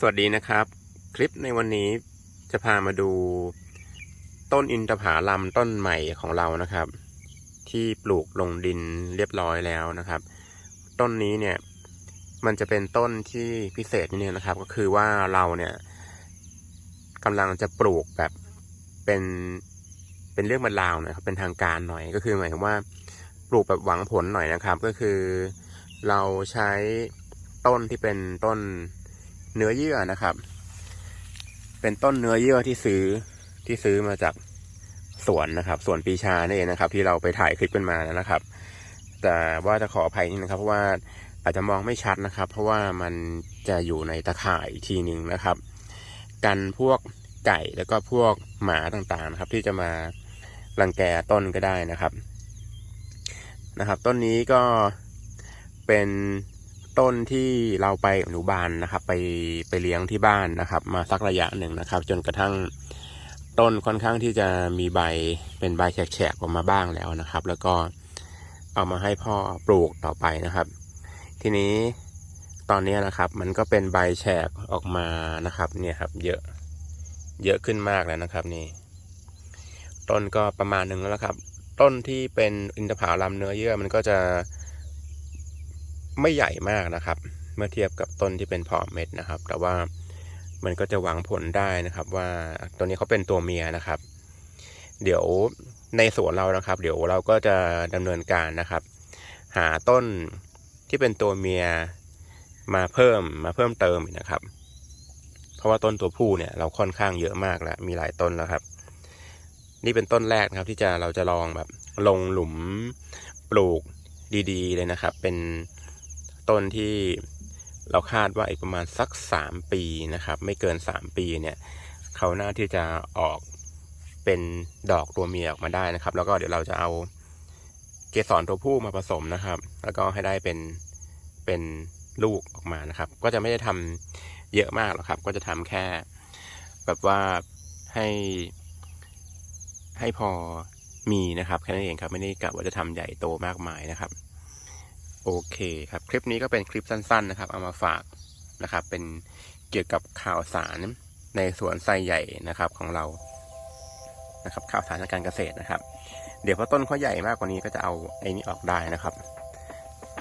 สวัสดีนะครับ คลิปในวันนี้จะพามาดูต้นอินทผลัมต้นใหม่ของเรานะครับ ที่ปลูกลงดินเรียบร้อยแล้วนะครับ ต้นนี้เนี่ยมันจะเป็นต้นที่พิเศษนิดนึงนะครับ ก็คือว่าเราเนี่ยกำลังจะปลูกแบบเป็นเป็นเรื่องบรรลาวหน่อยครับเป็นทางการหน่อยก็คือหมายถึงว่าปลูกแบบหวังผลหน่อยนะครับ ก็คือเราใช้ต้นที่เป็นต้น เนื้อเยื่อนะครับ เป็นต้นเนื้อเยื่อที่ซื้อที่ซื้อมาจากสวนนะครับสวนปีชาเนี่นเองนะครับ ที่เราไปถ่ายคลิปกันมานะครับ แต่ว่าจะขออภัยนิดนะครับเพราะว่าอาจจะมองไม่ชัดนะครับ เพราะว่ามันจะอยู่ในตะข่ายอีกทีหนึ่งนะครับ กันพวกไก่แล้วก็พวกหมาต่างๆนะครับ ที่จะมารังแกต้นก็ได้นะครับนะครับ ต้นนี้ก็เป็น ต้นที่เราไปอนุบาลนะครับ ไปไปเลี้ยงที่บ้านนะครับ มาสักระยะหนึ่งนะครับ จนกระทั่งต้นค่อนข้างที่จะมีใบเป็นใบแฉกๆออกมาบ้างแล้วนะครับ แล้วก็เอามาให้พ่อปลูกต่อไปนะครับ ทีนี้ตอนนี้นะครับมันก็เป็นใบแฉกออกมานะครับเนี่ยครับเยอะเยอะขึ้นมากแล้วนะครับนี่ ต้นก็ประมาณหนึ่งแล้วครับ ต้นที่เป็นอินทผลัมเนื้อเยื่อมันก็จะ ไม่ใหญ่มากนะครับ เมื่อเทียบกับต้นที่เป็นเพาะเม็ดนะครับ แต่ว่ามันก็จะหวังผลได้นะครับ ว่าตัวนี้เขาเป็นตัวเมียนะครับ เดี๋ยวในสวนเรานะครับ เดี๋ยวเราก็จะดำเนินการนะครับ หาต้นที่เป็นตัวเมียมาเพิ่มมาเพิ่มเติมนะครับ เพราะว่าต้นตัวผู้เนี่ยเราค่อนข้างเยอะมากแล้วมีหลายต้นแล้วครับ นี่เป็นต้นแรกนะครับ ที่จะเราจะลองแบบลงหลุมปลูกดีๆ เลยนะครับ เป็น ต้นที่เราคาดว่าอีกประมาณสักสามปีนะครับ ไม่เกินสามปีเนี่ยเขาน่าที่จะออกเป็นดอกตัวเมียออกมาได้นะครับ แล้วก็เดี๋ยวเราจะเอาเกสรตัวผู้มาผสมนะครับ แล้วก็ให้ได้เป็นเป็นลูกออกมานะครับ ก็จะไม่ได้ทำเยอะมากหรอกครับ ก็จะทำแค่ แบบว่าให้ให้พอมีนะครับแค่นั้นเองครับ ไม่ได้กะว่าจะทำใหญ่โตมากมายนะครับ โอเคครับ คลิปนี้ก็เป็นคลิปสั้น ๆ นะครับ เอามาฝากนะครับ เป็นเกี่ยวกับข่าวสารในสวนไซใหญ่นะครับของเรานะครับ ข่าวสารทางการเกษตรนะครับ เดี๋ยวพอต้นเขาใหญ่มากกว่านี้ก็จะเอาไอ้นี้ออกได้นะครับ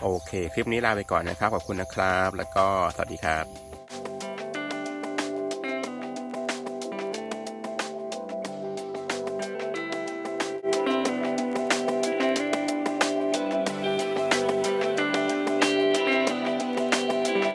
โอเค คลิปนี้ลาไปก่อนนะครับ ขอบคุณนะครับ แล้วก็สวัสดีครับ